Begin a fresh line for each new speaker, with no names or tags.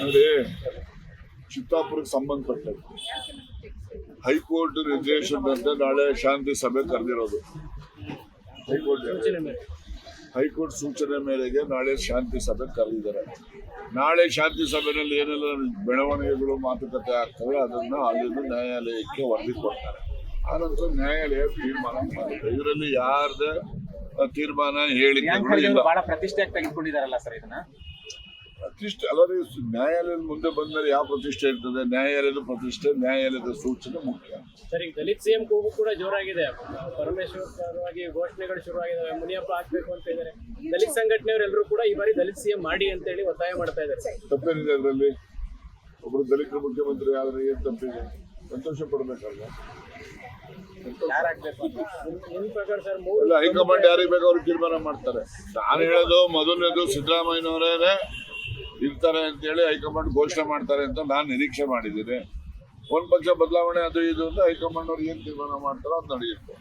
ನೋಡಿ ಚಿತ್ತಾಪುರಕ್ಕೆ ಸಂಬಂಧಪಟ್ಟದ್ದು. ಹೈಕೋರ್ಟ್ ನಿರ್ದೇಶನದಂತೆ ನಾಳೆ ಶಾಂತಿ ಸಭೆ ಕರೆದಿರೋದು. ಹೈಕೋರ್ಟ್ ಹೈಕೋರ್ಟ್ ಸೂಚನೆ ಮೇರೆಗೆ ನಾಳೆ ಶಾಂತಿ ಸಭೆ ಕರೆದಿದ್ದಾರೆ. ನಾಳೆ ಶಾಂತಿ ಸಭೆಯಲ್ಲಿ ಏನೆಲ್ಲ ಬೆಳವಣಿಗೆಗಳು ಮಾತುಕತೆ ಆಗ್ತವೆ ಅದನ್ನ ಅಲ್ಲಿಂದ ನ್ಯಾಯಾಲಯಕ್ಕೆ ವರದಿ ಕೊಡ್ತಾರೆ. ಆನಂತರ ನ್ಯಾಯಾಲಯ ತೀರ್ಮಾನ ಮಾಡಿದೆ ಇದರಲ್ಲಿ ಯಾರ್ದೇ ತೀರ್ಮಾನ
ಅವರು ಬಹಳ ಪ್ರತಿಷ್ಠೆಯಾಗಿ ತೆಗೆದುಕೊಂಡಿದ್ದಾರಲ್ಲ ಸರ್ ಇದನ್ನ?
ಪ್ರತಿಷ್ಠೆ ಅಲ್ಲದೆ ನ್ಯಾಯಾಲಯದ ಮುಂದೆ ಬಂದರೆ ಯಾವ ಪ್ರತಿಷ್ಠೆ ಇರ್ತದೆ? ನ್ಯಾಯಾಲಯದ ಪ್ರತಿಷ್ಠೆ ನ್ಯಾಯಾಲಯದ ಸೂಚನೆ ಮುಖ್ಯ.
ಸರ್ ಈಗ ದಲಿತ್ ಸಿಎಂ ಕೂಗು ಕೂಡ ಜೋರಾಗಿದೆ. ಪರಮೇಶ್ವರ್ ಪರವಾಗಿ ಘೋಷಣೆಗಳು ಶುರುವಾಗಿದ್ದಾವೆ ಮುನಿಯಪ್ಪ ಹಾಕ್ಬೇಕು ಅಂತ ಇದ್ದಾರೆ. ದಲಿತ ಸಂಘಟನೆಯವರೆಲ್ಲರೂ ಕೂಡ ಈ ಬಾರಿ ದಲಿತ್ ಸಿಎಂ ಮಾಡಿ ಅಂತ ಹೇಳಿ ಒತ್ತಾಯ ಮಾಡ್ತಾ ಇದ್ದಾರೆ.
ತಪ್ಪೇನಿದೆ ಅದರಲ್ಲಿ? ಒಬ್ಬರು ದಲಿತರ ಮುಖ್ಯಮಂತ್ರಿ ಆದರೆ ಏನು ತಪ್ಪಿದೆ ಸಂತೋಷ ಪಡಬೇಕಲ್ಲ ಹೈಕಮಾಂಡ್ ಯಾರಿಗೆ ಬೇಕು ಅವ್ರಿಗೆ ತೀರ್ಮಾನ ಮಾಡ್ತಾರೆ. ನಾನು ಹೇಳೋದು ಮೊದಲನೇದು ಸಿದ್ದರಾಮಯ್ಯನವರೇನೆ ಇರ್ತಾರೆ ಅಂತೇಳಿ ಹೈಕಮಾಂಡ್ ಘೋಷಣೆ ಮಾಡ್ತಾರೆ ಅಂತ ನಾನು ನಿರೀಕ್ಷೆ ಮಾಡಿದ್ದೀನಿ. ಒಂದು ಪಕ್ಷ ಬದಲಾವಣೆ ಅದು ಇದು ಅಂತ ಹೈಕಮಾಂಡ್ ಅವ್ರು ಏನು ತೀರ್ಮಾನ ಮಾಡ್ತಾರೋ ಅದು ನಡೆಯುತ್ತೆ.